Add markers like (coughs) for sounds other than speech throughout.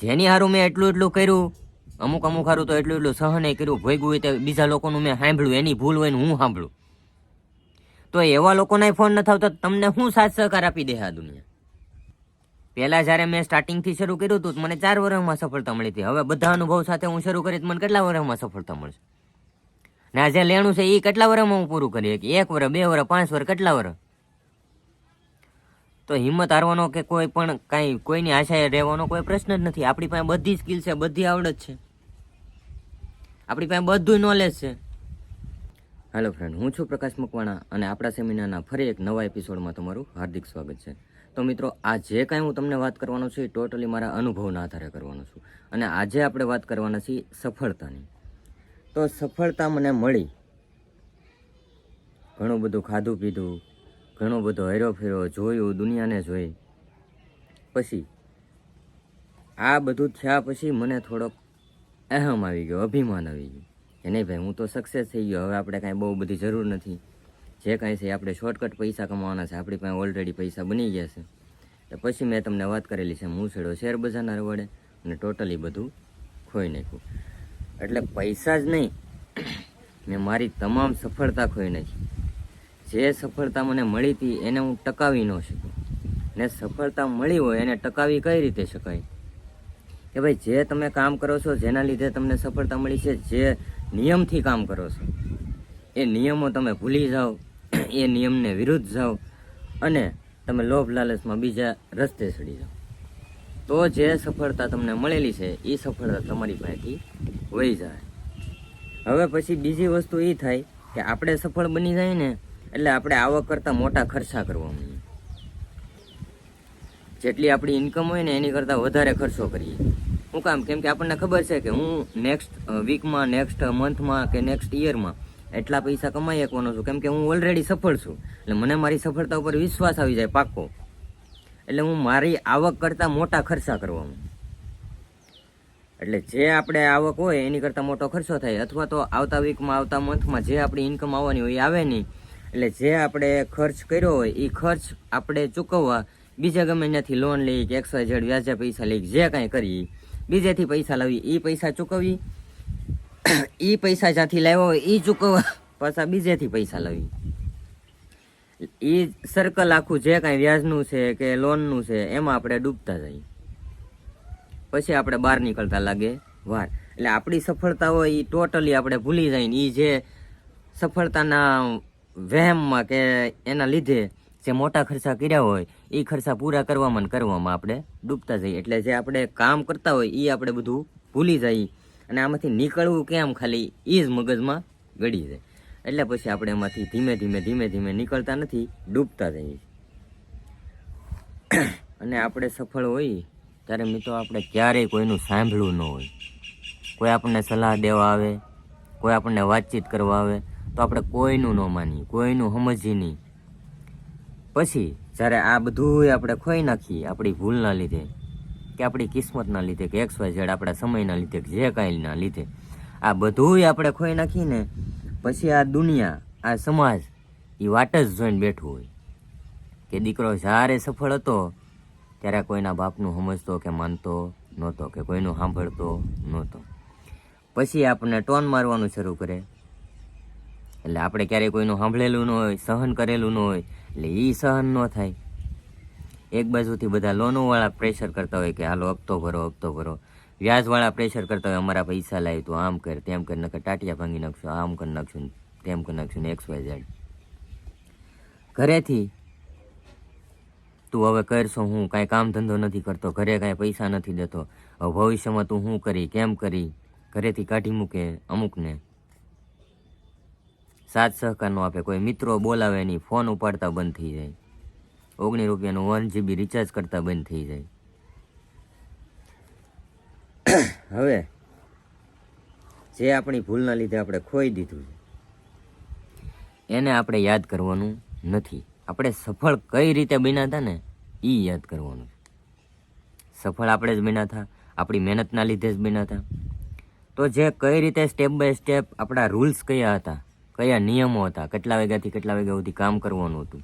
જેની હારું મેં એટલું એટલું કર્યું, અમુક અમુક હારું તો એટલું એટલું સહન કર્યું ભોગવું હોય તે બીજા લોકોનું મેં સાંભળ્યું, એની ભૂલ હોય ને હું સાંભળું. તો એવા લોકોના ફોન ન થતો તમને શું સાથ સહકાર આપી દે આ દુનિયા? પહેલાં જ્યારે મેં સ્ટાર્ટિંગથી શરૂ કર્યું હતું મને ચાર વર્ષમાં સફળતા મળી હતી. હવે બધા અનુભવ સાથે હું શરૂ કરી મને કેટલા વર્ષમાં સફળતા મળશે? ને આ જે લેણું છે એ કેટલા વર્ષમાં હું પૂરું કરી એક વર્ષ બે વર્ષ પાંચ વર્ષ કેટલા વર્ષ તો હિંમત હારવાનો કે કોઈ પણ કાંઈ, કોઈની આશાએ રહેવાનો કોઈ પ્રશ્ન જ નથી. આપણી પાસે બધી સ્કિલ છે, બધી આવડત છે. આપણી પાસે બધું નોલેજ છે. હેલો ફ્રેન્ડ હું છું પ્રકાશ મકવાણા અને આપણા સેમિનારના ફરી એક નવા એપિસોડમાં તમારું હાર્દિક સ્વાગત છે. તો મિત્રો, આ જે કાંઈ હું તમને વાત કરવાનો છું, એ ટોટલી મારા અનુભવના આધારે કરવાનો છું. અને આજે આપણે વાત કરવાના છીએ સફળતાની. તો સફળતા મને મળી. ઘણું બધું ખાધું પીધું ઘણો બધો હેરો ફેરો જોયું, દુનિયાને જોઈ. પછી આ બધું થયા પછી મને થોડોક અહમ આવી ગયો, અભિમાન આવી ગયું. કે નહીં ભાઈ, હું તો સક્સેસ થઈ ગયો, હવે આપણે કાંઈ બહુ બધી જરૂર નથી. જે કાંઈ છે આપણે શોર્ટકટ પૈસા કમાવાના છે, આપણી પાસે ઓલરેડી પૈસા બની ગયા છે. તો પછી મેં તમને વાત કરેલી છે હું છેડો શેર બજારના રવાડે, અને ટોટલી બધું ખોઈ નાખ્યું. એટલે પૈસા જ નહીં, મેં મારી તમામ સફળતા ખોઈ નાખી. જે સફળતા મને મળી હતી એને હું ટકાવી ન શકું. ને સફળતા મળી હોય એને ટકાવી કઈ રીતે શકાય? કે ભાઈ, જે તમે કામ કરો છો, જેના લીધે તમને સફળતા મળી છે, જે નિયમથી કામ કરો છો, એ નિયમો તમે ભૂલી જાઓ, એ નિયમને વિરુદ્ધ જાઓ અને તમે લોભ લાલચમાં બીજા રસ્તે ચડી જાઓ. તો જે સફળતા તમને મળેલી છે એ સફળતા તમારી પાસેથી વહી જાય. હવે પછી બીજી વસ્તુ એ થાય કે આપણે સફળ બની જાય ને એટલે આપણે આવક કરતાં મોટા ખર્ચા કરવા માંડીએ જેટલી આપણી ઇન્કમ હોય ને એની કરતાં વધારે ખર્ચો કરીએ. શું કામ, કેમ કે આપણને ખબર છે કે હું નેક્સ્ટ વીકમાં નેક્સ્ટ મંથમાં કે નેક્સ્ટ યરમાં એટલા પૈસા કમાઈ શકવાનો છું. કેમ કે હું ઓલરેડી સફળ છું. એટલે મને મારી સફળતા ઉપર વિશ્વાસ આવી જાય પાક્કો. એટલે હું મારી આવક કરતાં મોટા ખર્ચા કરવામાં એટલે જે આપણે આવક હોય એની કરતાં મોટો ખર્ચો થાય. અથવા તો આવતા વીકમાં આવતા મંથમાં જે આપણી ઇન્કમ આવવાની હોય એ આવે નહીં. એટલે જે આપણે ખર્ચ કર્યો હોય એ ખર્ચ આપણે ચૂકવવા, બીજા ગમે ત્યાંથી લોન લઈ કે એક્સ ઝેડ વ્યાજે પૈસા લઈ જે કાંઈ કરી બીજેથી પૈસા લાવી એ પૈસા ચૂકવી એ પૈસા જ્યાંથી લાવ્યો હોય એ ચૂકવવા, પાછા બીજેથી પૈસા લાવી એ સર્કલ આખું જે કાંઈ વ્યાજનું છે કે લોનનું છે, એમાં આપણે ડૂબતા જઈએ. પછી આપણે બહાર નીકળતા લાગે વાર. એટલે આપણી સફળતા હોય એ ટોટલી આપણે ભૂલી જાય ને એ જે સફળતાના વહેમમાં કે એના લીધે જે મોટા ખર્ચા કર્યા હોય એ ખર્ચા પૂરા કરવામાં ને કરવામાં આપણે ડૂબતા જઈએ. એટલે જે આપણે કામ કરતા હોય એ આપણે બધું ભૂલી જઈએ. અને આમાંથી નીકળવું કેમ ખાલી એ જ મગજમાં ગળી જાય. એટલે પછી આપણે એમાંથી ધીમે ધીમે ધીમે ધીમે નીકળતા નથી, ડૂબતા જઈએ. અને આપણે સફળ હોઈએ ત્યારે મિત્રો આપણે ક્યારેય કોઈનું સાંભળવું ન હોય. કોઈ આપણને સલાહ દેવા આવે, કોઈ આપણને વાતચીત કરવા આવે તો આપણે કોઈનું ન માનીએ, કોઈનું સમજીએ નહીં. પછી જ્યારે આ બધું આપણે ખોઈ નાખીએ, આપણી ભૂલના લીધે કે આપણી કિસ્મતના લીધે કે એક્સ વાય ઝેડ આપણા સમયના લીધે કે જે કાંઈના લીધે, આ બધું આપણે ખોઈ નાખીને પછી આ દુનિયા, આ સમાજ એ વાટ જ જોઈને બેઠું હોય. કે દીકરો જ્યારે સફળ હતો, ત્યારે કોઈના બાપનું સમજતો કે માનતો નહોતો, કે કોઈનું સાંભળતો નહોતો. પછી આપણને ટોન મારવાનું શરૂ કરે. એટલે આપણે ક્યારેય કોઈનું સાંભળેલું ન હોય, સહન કરેલું ન હોય, એટલે એ સહન ન થાય. એક બાજુથી બધા લોનોવાળા પ્રેશર કરતા હોય કે હાલો હપ્તો ભરો હપ્તો ભરો. વ્યાજવાળા પ્રેશર કરતા હોય, અમારા પૈસા લાવી તું, આમ કર, તેમ કર, નકર ટાટિયા ભાંગી નાખશું, આમ કરી નાખશું, તેમ કરી નાખશું, ને એક્સ વાય ઝેડ ઘરેથી તું હવે કરશો હું, કાંઈ કામ ધંધો નથી કરતો, ઘરે કાંઈ પૈસા નથી દેતો. હવે ભવિષ્યમાં તું શું કરી, કેમ કરી? ઘરેથી કાઢી મૂકે અમુકને. સાથ સહકાર ન આપે. કોઈ મિત્રો બોલાવે નહીં, ફોન ઉપાડતા બંધ થઈ જાય. ઓગણીસ રૂપિયાનું વન જીબી રિચાર્જ કરતા બંધ થઈ જાય. હવે, જે આપણી ભૂલના લીધે આપણે ખોઈ દીધું છે, એને આપણે યાદ કરવાનું નથી. આપણે સફળ કઈ રીતે બન્યા હતા ને એ યાદ કરવાનું સફળ આપણે જ બન્યા હતા, આપણી મહેનતના લીધે જ બન્યા હતા. તો જે કઈ રીતે સ્ટેપ બાય સ્ટેપ આપણા રૂલ્સ કયા હતા કયા નિયમો હતા? કેટલા વાગ્યાથી કેટલા વાગ્યા સુધી કામ કરવાનું હતું?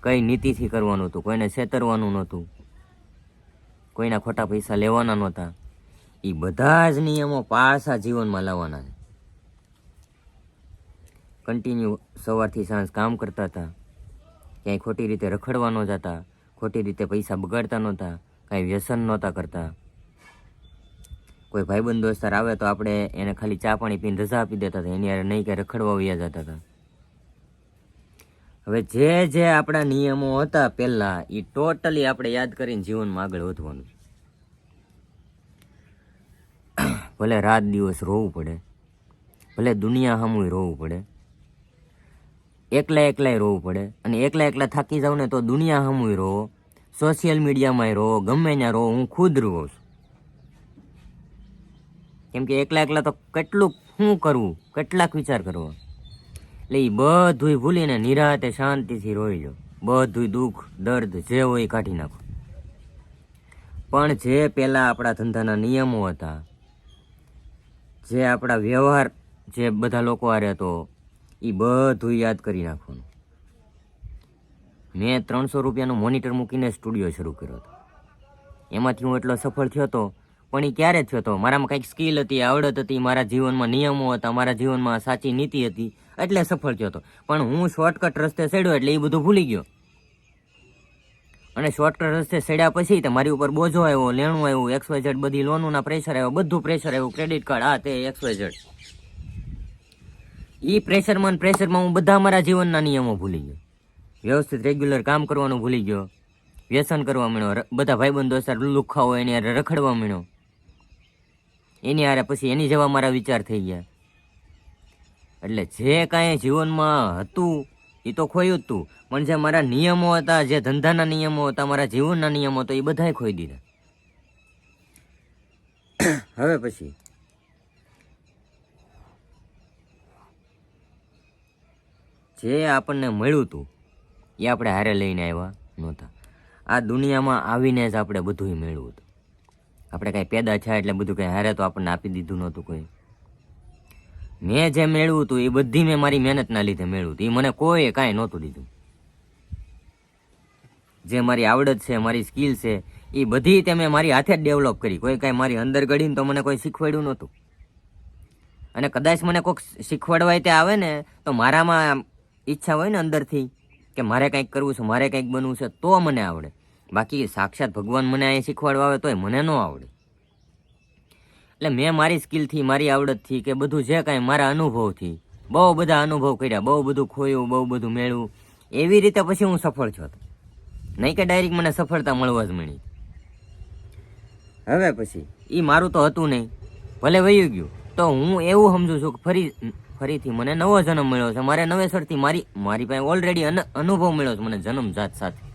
કઈ નીતિથી કરવાનું હતું? કોઈને છેતરવાનું નહોતું? કોઈના ખોટા પૈસા લેવાના નહોતા? એ બધા જ નિયમો પાછા જીવનમાં લાવવાના છે. કન્ટિન્યુ સવારથી સાંજ કામ કરતા હતા. ક્યાંય ખોટી રીતે રખડવા ન જતા, ખોટી રીતે પૈસા બગાડતા નહોતા, કાંઈ વ્યસન નહોતા કરતા. કોઈ ભાઈબંધ દોસ્તાર આવે તો આપણે એને ખાલી ચા પાણી પીને રજા આપી દેતા હતા. એની યાર નહીં કે રખડવા વયા જતા હતા. હવે જે જે આપણા નિયમો હતા પહેલાં એ ટોટલી આપણે યાદ કરીને જીવનમાં આગળ વધવાનું ભલે રાત દિવસ રોવું પડે, ભલે દુનિયા સામું રોવું પડે, એકલા એકલાય રોવું પડે, અને એકલા એકલા થાકી જાવ ને તો દુનિયા સામું રોવો સોશિયલ મીડિયામાંય રોવો ગમે ત્યાં રોવો હું ખુદ રોવું છું. કેમ કે એકલા એકલા તો કેટલું, શું કરવું? કેટલાક વિચાર કરવો. એટલે એ બધુંય ભૂલીને નિરાતે શાંતિથી રોઈ લો બધુંય દુઃખ, દર્દ જે હોય કાઢી નાખો. પણ જે પહેલાં આપણા ધંધાના નિયમો હતા, જે આપણા વ્યવહાર જે બધા લોકો આ હતો એ બધું યાદ કરી નાખવાનું. મેં ત્રણસો રૂપિયાનું મોનિટર મૂકીને સ્ટુડિયો શરૂ કર્યો હતો. એમાંથી હું એટલો સફળ થયો હતો પણ એ ક્યારે થયો હતો મારામાં કંઈક સ્કિલ હતી, આવડત હતી, મારા જીવનમાં નિયમો હતા, મારા જીવનમાં સાચી નીતિ હતી, એટલે સફળ થયો હતો પણ હું શોર્ટકટ રસ્તે ચડ્યો એટલે એ બધું ભૂલી ગયો. અને શોર્ટકટ રસ્તે ચડ્યા પછી તો મારી ઉપર બોજો આવ્યો, લેણું આવ્યું એક્સ વાય બધી લોનોના પ્રેશર આવ્યો, બધું પ્રેશર આવ્યું ક્રેડિટ કાર્ડ આ તે એક્સ વાય એ પ્રેશરમાં પ્રેશરમાં હું બધા મારા જીવનના નિયમો ભૂલી ગયો. વ્યવસ્થિત રેગ્યુલર કામ કરવાનું ભૂલી ગયો. વ્યસન કરવા માંડ્યો બધા ભાઈબંધ દોસ્તાર લુખા હોય એની રખડવા માંડ્યો. એની હારે પછી એની જેવા મારા વિચાર થઈ ગયા. એટલે જે કાંઈ જીવનમાં હતું એ તો ખોયું જ તું. પણ જે મારા નિયમો હતા, જે ધંધાના નિયમો હતા, મારા જીવનના નિયમો હતા એ બધાય ખોઈ દીધા. (coughs) હવે પછી. જે આપણને મળ્યું હતું એ આપણે હારે લઈને આવ્યા નહોતા. આ દુનિયામાં આવીને જ આપણે બધુંય મેળવ્યું હતું. આપણે કાંઈ પેદા થયા એટલે બધું કંઈ હારે તો આપણને આપી દીધું નહોતું કોઈ. મેં જે મેળવ્યું હતું એ બધી મેં મારી મહેનતના લીધે મેળવ્યું હતું. એ મને કોઈ કાંઈ નહોતું દીધું જે મારી આવડત છે, મારી સ્કિલ છે, એ બધી તે મેં મારી હાથે જ ડેવલપ કરી. કોઈ કાંઈ મારી અંદર ગળીને તો મને કોઈ શીખવાડ્યું નહોતું. અને કદાચ મને કોઈક શીખવાડવાય તે આવે ને, તો મારામાં ઈચ્છા હોય ને અંદરથી કે મારે કંઈક કરવું છે, મારે કંઈક બનવું છે, તો મને આવડે. બાકી સાક્ષાત ભગવાન મને અહીંયા શીખવાડવા આવે તોય મને ન આવડે. એટલે મેં મારી સ્કિલથી, મારી આવડતથી કે બધું જે કાંઈ મારા અનુભવથી, બહુ બધા અનુભવ કર્યા, બહુ બધું ખોયું, બહુ બધું મેળવ્યું, એવી રીતે પછી હું સફળ છો. નહીં કે ડાયરેક્ટ મને સફળતા મળવા જ મળી. હવે પછી એ મારું તો હતું નહીં. ભલે વયું ગયું, તો હું એવું સમજુ છું કે ફરી, ફરીથી મને નવો જન્મ મળ્યો છે. મારે નવેસરથી મારી મારી પાસે ઓલરેડી અનુભવ મળ્યો છે. મને જન્મ જાત સાથે.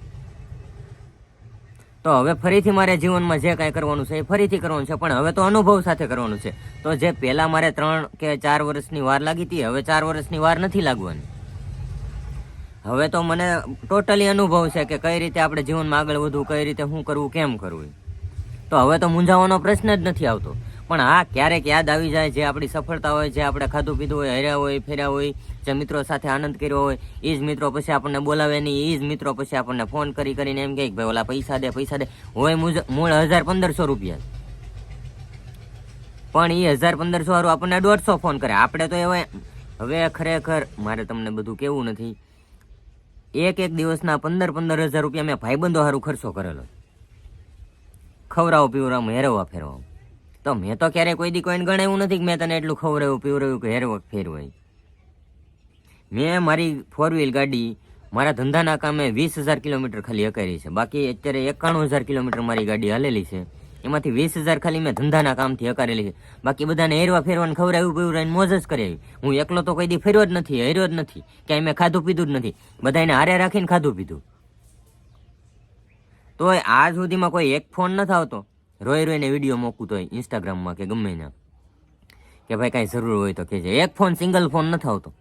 તો હવે ફરીથી મારે જીવનમાં જે કાંઈ કરવાનું છે એ ફરીથી કરવાનું છે, પણ હવે તો અનુભવ સાથે કરવાનું છે. તો જે પહેલાં મારે ત્રણ કે ચાર વર્ષની વાર લાગી હતી, હવે ચાર વર્ષની વાર નથી લાગવાની. હવે તો મને ટોટલી અનુભવ છે કે કઈ રીતે આપણે જીવનમાં આગળ વધવું, કઈ રીતે શું કરવું, કેમ કરવું તો હવે તો મૂંઝાવાનો પ્રશ્ન જ નથી આવતો. પણ હા ક્યારેક યાદ આવી જાય જે આપણી સફળતા હોય, જે આપણે ખાધું પીધું હોય, હર્યા હોય, ફેર્યા હોય, જે મિત્રો સાથે આનંદ કર્યો હોય એ જ મિત્રો પછી આપણને બોલાવે નહીં એ જ મિત્રો પછી આપણને ફોન કરી કરીને એમ કહે કે ભાઈ ઓલા પૈસા દે પૈસા દે. હોય મૂળ હજાર પંદરસો રૂપિયા. પણ એ હજાર પંદરસો વાળું આપણને દોઢસો ફોન કરે. આપણે તો એવા હવે ખરેખર મારે તમને બધું કેવું નથી. એક એક દિવસના પંદર પંદર હજાર રૂપિયા મેં ભાઈબંધો સારું ખર્ચો કરેલો. ખવરાવો પીવડાવું હેરવવા ફેરવા તો મેં તો ક્યારેય કોઈ દી કોઈને ગણાવ્યું નથી કે મેં તને એટલું ખવડાવ્યું, પીવડાવ્યું કે હેરવક ફેરવાય. મેં મારી ફોર વ્હીલ ગાડી મારા ધંધાના કામે વીસ હજાર કિલોમીટર ખાલી હકારી છે. બાકી અત્યારે એકાણું હજાર કિલોમીટર મારી ગાડી હાલેલી છે. એમાંથી વીસ હજાર ખાલી મેં ધંધાના કામથી હકારેલી છે. બાકી બધાને હેરવા ફેરવાને ખવડાવ્યું, પીવડાવીને મોજ જ કરી આવી. હું એકલો તો કોઈ દી ફેરવો જ નથી, હેર્યો જ નથી. ક્યાંય મેં ખાધું પીધું જ નથી. બધાને હારે રાખીને ખાધું પીધું. તોય આજ સુધીમાં કોઈ એક ફોન નથી આવતો. રોઈ રોઈને વીડિયો મોકું તો ઇન્સ્ટાગ્રામમાં કે ગમે ના કે ભાઈ કાંઈ જરૂર હોય તો કહેજે. એક ફોન, સિંગલ ફોન નથી આવતો.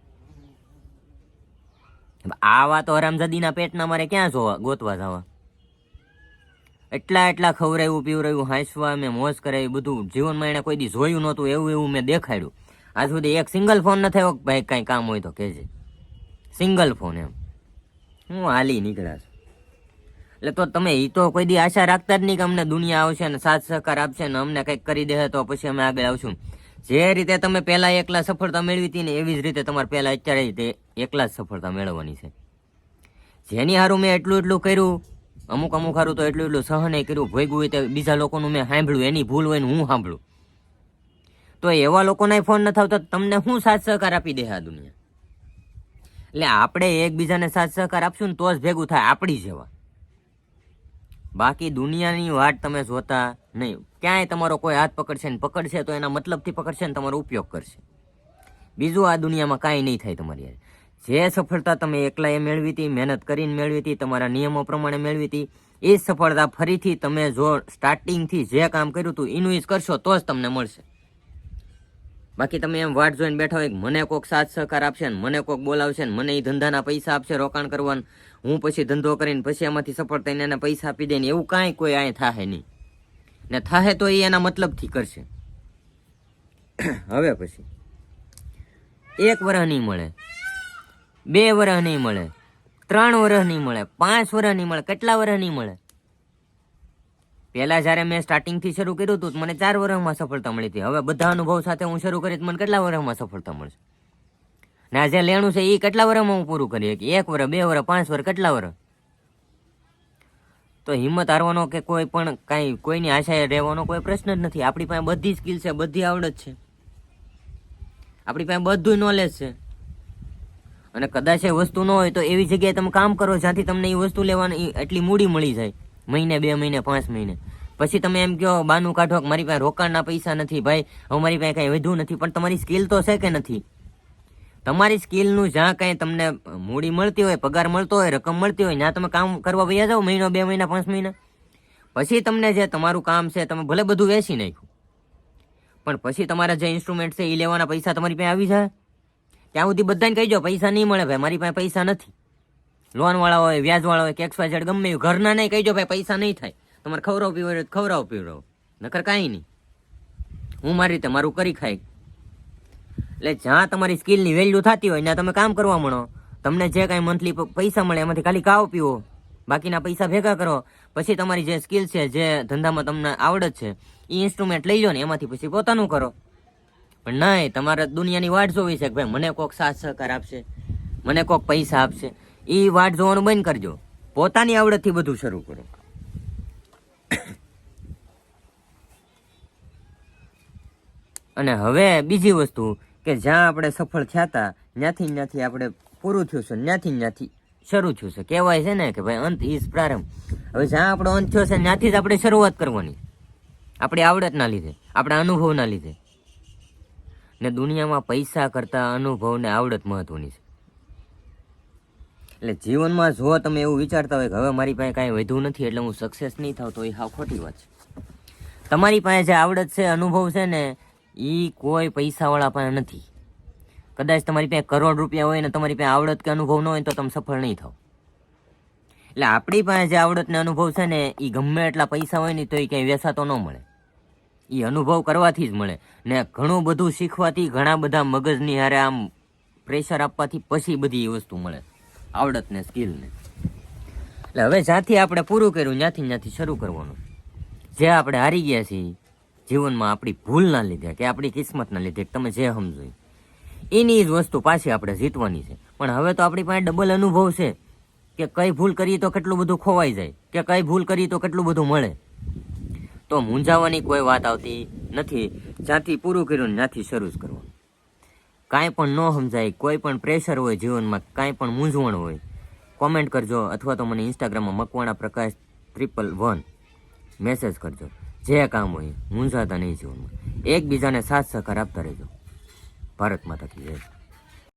આવા તો હરામજાદીના પેટના મારે ક્યાં જોવા, ગોતવા જવા? એટલા એટલા ખવરાયું પીવરાયું હાંસવા, મેં મોજ કરાવી, બધું જીવનમાં એણે કોઈ દી જોયું નહોતું, એવું એવું મેં દેખાડ્યું. આજ સુધી એક સિંગલ ફોન ન થયો ભાઈ કાંઈ કામ હોય તો કહેજે. સિંગલ ફોન એમ. હું હાલી નીકળ્યા છું. એટલે તો તમે એ તો કોઈ દી આશા રાખતા જ નહીં કે અમને દુનિયા આવશે અને સાથ સહકાર આપશે ને અમને કંઈક કરી દે તો પછી અમે આગળ આવશું. જે રીતે તમે પહેલાં એકલા સફળતા મેળવી હતી ને એવી જ રીતે તમારે પહેલાં અત્યારે તે એકલા જ સફળતા મેળવવાની છે. જેની હારું મેં એટલું એટલું કર્યું, અમુક અમુક હારું તો એટલું એટલું સહન કર્યું ભોગવું હોય તો બીજા લોકોનું મેં સાંભળ્યું, એની ભૂલ હોય ને હું સાંભળું. તો એવા લોકોના ફોન ન થતો તમને શું સાથ સહકાર આપી દે આ દુનિયા? એટલે આપણે એકબીજાને સાથ સહકાર આપશું ને તો જ ભેગું થાય આપણી જેવા. બાકી દુનિયાની વાટ તમે જોતા નહીં. ક્યાંય તમારો કોઈ હાથ પકડશે ને પકડશે તો એના મતલબથી પકડશે ને તમારો ઉપયોગ કરશે. બીજું આ દુનિયામાં કાંઈ નહીં થાય તમારી જે સફળતા તમે એકલાએ મેળવી હતી, મહેનત કરીને મેળવી હતી, તમારા નિયમો પ્રમાણે મેળવી હતી, એ સફળતા ફરીથી તમે જો સ્ટાર્ટિંગથી જે કામ કર્યું હતું, એનું જ કરશો તો જ તમને મળશે. બાકી તમે એમ વાટ જોઈને બેઠા હોય મને કોઈક સાથ સહકાર આપશે ને મને કોઈક બોલાવશે ને મને એ ધંધાના પૈસા આપશે રોકાણ કરવાનું. હું પછી ધંધો કરીને પછી એમાંથી સફળ થઈને એને પૈસા આપી દે ને એવું કાંઈ કોઈ અહીં થાય નહીં. ને થાય તો એ એના મતલબથી કરશે. હવે પછી. એક વર્ષ નહીં મળે. બે વર્ષ નહીં મળે. ત્રણ વર્ષ નહીં મળે. પાંચ વર્ષ નહીં મળે. કેટલા વર્ષ નહીં મળે? પહેલા જ્યારે મેં સ્ટાર્ટિંગથી શરૂ કર્યું હતું મને ચાર વર્ષમાં સફળતા મળી હતી. હવે બધા અનુભવ સાથે હું શરૂ કરીશ મને કેટલા વર્ષમાં સફળતા મળશે? ને જે લેણું છે એ કેટલા વર્ષમાં હું પૂરું કરી શકીએ? એક વર્ષ બે વર્ષ પાંચ વર્ષ કેટલા વર્ષ તો હિંમત હારવાનો કે કોઈ પણ કાંઈ, કોઈની આશાએ રહેવાનો કોઈ પ્રશ્ન જ નથી. આપણી પાસે બધી સ્કિલ છે, બધી આવડત છે. આપણી પાસે બધું નોલેજ છે. અને કદાચ એ વસ્તુ ન હોય તો એવી જગ્યાએ તમે કામ કરો જ્યાંથી તમને એ વસ્તુ લેવાની એટલી મૂડી મળી જાય. મહિને, બે મહિને, પાંચ મહિને. પછી તમે એમ કહો બાનું કાઢો મારી પાસે રોકાણના પૈસા નથી ભાઈ, હવે મારી પાસે કાંઈ વધુ નથી, પણ તમારી સ્કિલ તો છે કે નથી? તમારી સ્કિલનું જ્યાં કાંઈ તમને મૂડી મળતી હોય, પગાર મળતો હોય, રકમ મળતી હોય, ત્યાં તમે કામ કરવા વૈયા જાઓ મહિનો, બે મહિના, પાંચ મહિના. પછી તમને જે તમારું કામ છે, તમે ભલે બધું વેચી નાખ્યું, પણ પછી તમારા જે ઇન્સ્ટ્રુમેન્ટ છે એ લેવાના પૈસા તમારી પાસે આવી જાય. ત્યાં સુધી બધાને કહી દો, પૈસા નહીં મળે ભાઈ, મારી પાસે પૈસા નથી. લોનવાળા હોય, વ્યાજવાળા હોય, કે એક્સ વાય ગમે એવું, ઘરના નહીં કહીજો ભાઈ, પૈસા નહીં થાય. તમારે ખવડાવ પીવો હોય તો ખવડાવ પીવડાવો. નકર કાંઈ નહીં. હું મારી રીતે મારું કરી ખાઈ. એટલે જ્યાં તમારી સ્કિલની વેલ્યુ થતી હોય, ત્યાં તમે કામ કરવા મળો. તમને જે કાંઈ મંથલી પૈસા મળે, એમાંથી ખાલી કાવ પીવો બાકીના પૈસા ભેગા કરો. પછી તમારી જે સ્કિલ છે, જે ધંધામાં તમને આવડત છે એ ઇન્સ્ટ્રુમેન્ટ લઈ લો ને, એમાંથી પછી પોતાનું કરો. પણ નહીં તમારે દુનિયાની વાટ જોવી છે કે ભાઈ, મને કોક સાથ સહકાર આપશે, મને કોક પૈસા આપશે એ વાટ જોવાનું બંધ કરજો. પોતાની આવડતથી બધું શરૂ કરો. (coughs) અને હવે બીજી વસ્તુ કે જ્યાં આપણે સફળ થયા હતા ત્યાંથી ત્યાંથી આપણે પૂરું થયું છે ત્યાંથી ત્યાંથી શરૂ થયું છે. કહેવાય છે ને કે ભાઈ અંત ઇઝ પ્રારંભ. હવે જ્યાં આપણો અંત થયો છે ત્યાંથી જ આપણે શરૂઆત કરવાની. આપણી આવડતના લીધે, આપણા અનુભવના લીધે. ને દુનિયામાં પૈસા કરતાં અનુભવ ને આવડત મહત્વની છે. એટલે જીવનમાં જો તમે એવું વિચારતા હોય કે હવે મારી પાસે કાંઈ વધુ નથી, એટલે હું સક્સેસ નહીં થાવ તો એ હાવ ખોટી વાત છે. તમારી પાસે જે આવડત છે, અનુભવ છે ને એ કોઈ પૈસાવાળા પાસે નથી. કદાચ તમારી પાસે કરોડ રૂપિયા હોય ને તમારી પાસે આવડત કે અનુભવ ન હોય તો તમે સફળ નહીં થાવ. એટલે આપણી પાસે જે આવડતને અનુભવ છે ને એ ગમે એટલા પૈસા હોય ને તો એ ક્યાંય વેસાતો ન મળે. એ અનુભવ કરવાથી જ મળે. ને ઘણું બધું શીખવાથી ઘણા બધા મગજની હારે આમ પ્રેશર આપવાથી પછી બધી એ વસ્તુ મળે. આવડતને સ્કિલને એટલે હવે જ્યાંથી આપણે પૂરું કર્યું, ત્યાંથી ત્યાંથી શરૂ કરવાનું. જે આપણે હારી ગયા છીએ જીવનમાં આપણી ભૂલના લીધે કે આપણી કિસ્મતના લીધે તમે જે સમજો એની જ વસ્તુ પાછી આપણે જીતવાની છે. પણ હવે તો આપણી પાસે ડબલ અનુભવ છે કે કઈ ભૂલ કરીએ તો કેટલું બધું ખોવાઈ જાય, કે કઈ ભૂલ કરીએ તો કેટલું બધું મળે. તો મૂંઝાવાની કોઈ વાત આવતી નથી. જ્યાંથી પૂરું કર્યું ત્યાંથી શરૂ જ કરવાનું. કાંઈ પણ ન સમજાય, કોઈ પણ પ્રેશર હોય જીવનમાં, કાંઈ પણ મૂંઝવણ હોય કોમેન્ટ કરજો અથવા તો મને ઇન્સ્ટાગ્રામમાં Makwana Prakash triple one message કરજો. જે કામ હોય, મૂંઝાતા નહીં જીવનમાં. એકબીજાને સાથ સહકાર આપતા રહેજો. ભારત માતા કી જય.